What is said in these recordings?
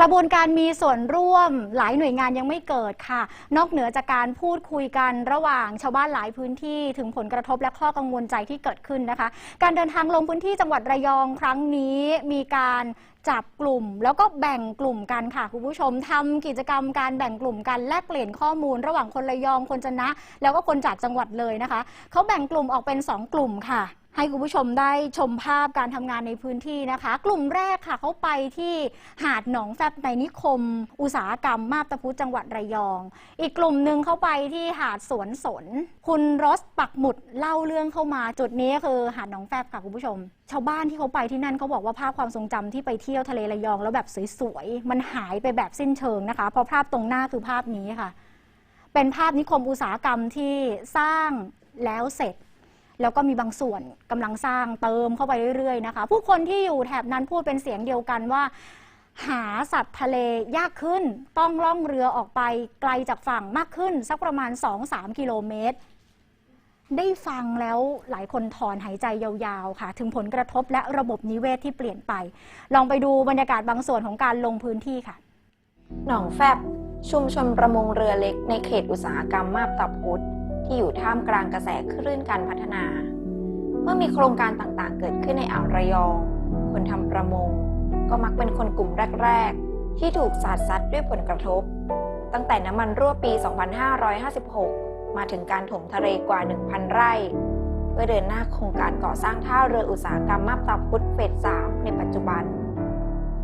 กระบวนการมีส่วนร่วมหลายหน่วยงานยังไม่เกิดค่ะ นอกเหนือจากการพูดคุยกันระหว่างชาวบ้านหลายพื้นที่ถึงผลกระทบและข้อกังวลใจที่เกิดขึ้นนะคะ การเดินทางลงพื้นที่จังหวัดระยองครั้งนี้มีการจับกลุ่มแล้วก็แบ่งกลุ่มกันค่ะคุณผู้ชมทำกิจกรรมการแบ่งกลุ่มกันแลกเปลี่ยนข้อมูล ระหว่างคนระยองคนจนะ แล้วก็คนจากจังหวัดเลยนะคะเขาแบ่งกลุ่มออกเป็น 2 กลุ่มค่ะ ให้คุณผู้ชมได้ชมภาพการทำงานในพื้นที่นะคะ กลุ่มแรกค่ะเขาไปที่หาดหนองแฟบในนิคม อุตสาหกรรมมาบตาพุธจังหวัดระยอง อีกกลุ่มหนึ่งเขาไปที่หาดสวนสน คุณรสปักหมุดเล่าเรื่องเข้ามา จุดนี้คือหาดหนองแฟบค่ะคุณผู้ชม ชาวบ้านที่เขาไปที่นั่นเขาบอกว่าภาพความทรงจำที่ไปเที่ยวทะเลระยองแล้วแบบสวยๆมันหายไปแบบสิ้นเชิงนะคะเพราะภาพตรงหน้าคือภาพนี้ค่ะ เป็นภาพนิคมอุตสาหกรรมที่สร้างแล้วเสร็จ แล้วก็มีบางส่วนกำลังสร้างเติมเข้าไปเรื่อยๆนะคะ ผู้คนที่อยู่แถบนั้นพูดเป็นเสียงเดียวกันว่า หาสัตว์ทะเลยากขึ้น ต้องล่องเรือออกไปไกลจากฝั่งมากขึ้น สักประมาณ 2-3 กิโลเมตรได้ฟังแล้วหลายคนถอนหายใจยาวๆ ค่ะ ถึงผลกระทบและระบบนิเวศที่เปลี่ยนไป ลองไปดูบรรยากาศบางส่วนของการลงพื้นที่ค่ะ หนองแฟบ ชุมชนประมงเรือเล็กในเขตอุตสาหกรรมมาบตาพุธ ที่อยู่ท่ามกลางกระแสคลื่นการพัฒนา เมื่อมีโครงการต่างๆ เกิดขึ้นในอ่าวระยอง คนทำประมง ก็มักเป็นคนกลุ่มแรก ๆ ที่ถูกสาดซัดด้วยผลกระทบ ตั้งแต่น้ำมันรั่วปี 2556 มาถึงการถมทะเลกว่า 1,000 ไร่ เพื่อเดินหน้าโครงการก่อสร้างท่าเรืออุตสาหกรรมมาบตาพุทธเฟส 3 ในปัจจุบัน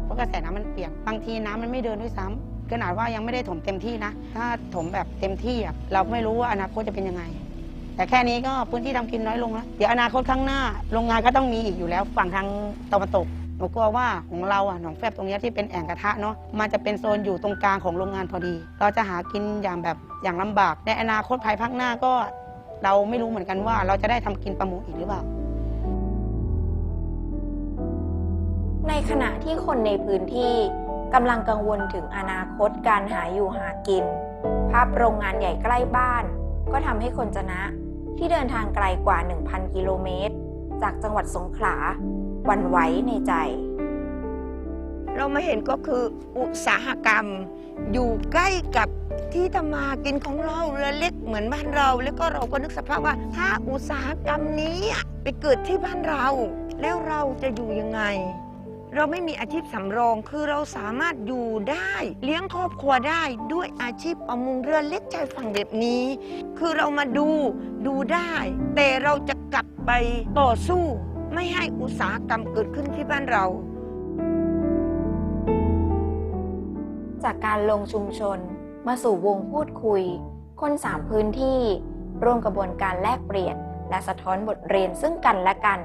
เพราะกระแสน้ำมันเปลี่ยนบางทีน้ำมันไม่เดินด้วยซ้ำ ขนาดว่ายังไม่ได้ถมเต็มที่นะ ถ้าถมแบบเต็มที่อะเราไม่รู้ว่าอนาคตจะเป็นยังไง แต่แค่นี้ก็พื้นที่ทำกินน้อยลงแล้วเดี๋ยวอนาคตข้างหน้าโรงงานก็ต้องมีอีกอยู่แล้วฝั่งทางตะวันตกหนูกลัวว่าของเราอะหนองแฟบตรงนี้ที่เป็นแอ่งกระทะเนาะมันจะเป็นโซนอยู่ตรงกลางของโรงงานพอดี เราจะหากินอย่างแบบอย่างลำบาก ในอนาคตภายภาคหน้าก็เราไม่รู้เหมือนกันว่า เราจะได้ทำกินประมงอีกหรือเปล่า ในขณะที่คนในพื้นที่ กำลังกังวลถึงอนาคตการหาอยู่หากิน ภาพโรงงานใหญ่ใกล้บ้าน ก็ทำให้คนจะนะ ที่เดินทางไกลกว่า 1,000 กิโลเมตร จากจังหวัดสงขลาหวันไหวในใจ เรามาเห็นก็คืออุตสาหกรรม อยู่ใกล้กับที่ทำมากินของเราเรือเล็กเหมือนบ้านเรา แล้วก็เราก็นึกสภาพว่า ถ้าอุตสาหกรรมนี้ไปเกิดที่บ้านเรา แล้วเราจะอยู่ยังไง เราไม่มีอาชีพสำรองคือเราสามารถอยู่ได้ เลี้ยงครอบครัวได้ด้วยอาชีพประมงเรือเล็กชายฝั่งแบบนี้ คือเรามาดูดูได้ แต่เราจะกลับไปต่อสู้ ไม่ให้อุตสาหกรรมเกิดขึ้นที่บ้านเรา จากการลงชุมชนมาสู่วงพูดคุย คนสามพื้นที่ ร่วมกระบวนการแลกเปลี่ยน และสะท้อนบทเรียนซึ่งกันและกัน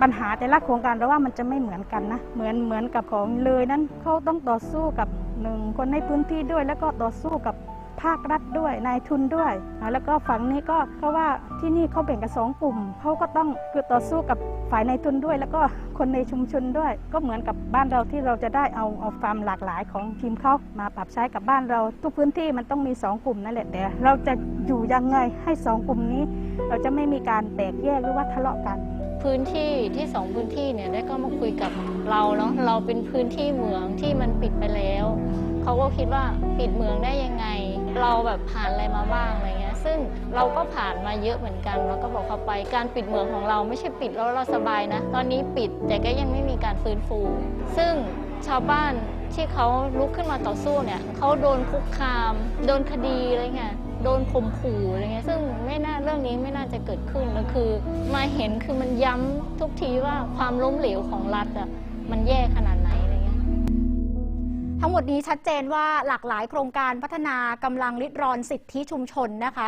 ปัญหาแต่ละโครงการเราว่ามันจะไม่เหมือนกันนะ เหมือนเหมือนกับของเลยนั้นเขาต้องต่อสู้กับหนึ่งคนในพื้นที่ด้วย แล้วก็ต่อสู้กับภาครัฐด้วยนายทุนด้วย แล้วก็ฝั่งนี้ก็เพราะว่าที่นี่เขาแบ่งกันสองกลุ่มเขาก็ต้องคือต่อสู้กับฝ่ายนายทุนด้วย แล้วก็คนในชุมชนด้วย ก็เหมือนกับบ้านเราที่เราจะได้เอาเอาความหลากหลายของทีมเขามาปรับใช้กับบ้านเรา ทุกพื้นที่มันต้องมีสองกลุ่มนั่นแหละแต่เราจะอยู่ยังไงให้สองกลุ่มนี้ เราจะไม่มีการแตกแยกหรือว่าทะเลาะกัน พื้นที่ที่สองพื้นที่เนี่ยได้ก็มาคุยกับเราเนาะเราเป็นพื้นที่เหมืองที่มันปิดไปแล้วเขาก็คิดว่าปิดเหมืองได้ยังไง เราแบบผ่านอะไรมาบ้างอะไรเงี้ยซึ่งเราก็ผ่านมาเยอะเหมือนกันเราก็บอกเขาไปการปิดเหมืองของเราไม่ใช่ปิดแล้วเราสบายนะ ตอนนี้ปิดแต่ก็ยังไม่มีการฟื้นฟู ซึ่งชาวบ้านที่เขาลุกขึ้นมาต่อสู้เนี่ยเขาโดนคุกคาม โดนคดีอะไรเงี้ย โดนข่มขู่อะไรเงี้ยซึ่งไม่น่าเรื่องนี้ไม่น่าจะเกิดขึ้นแล้วคือ มาเห็นคือมันย้ำทุกทีว่าความล้มเหลวของรัฐอะมันแย่ขนาดไหนอะไรเงี้ยทั้งหมดนี้ชัดเจนว่าหลากหลายโครงการพัฒนากำลังริดรอนสิทธิชุมชนนะคะ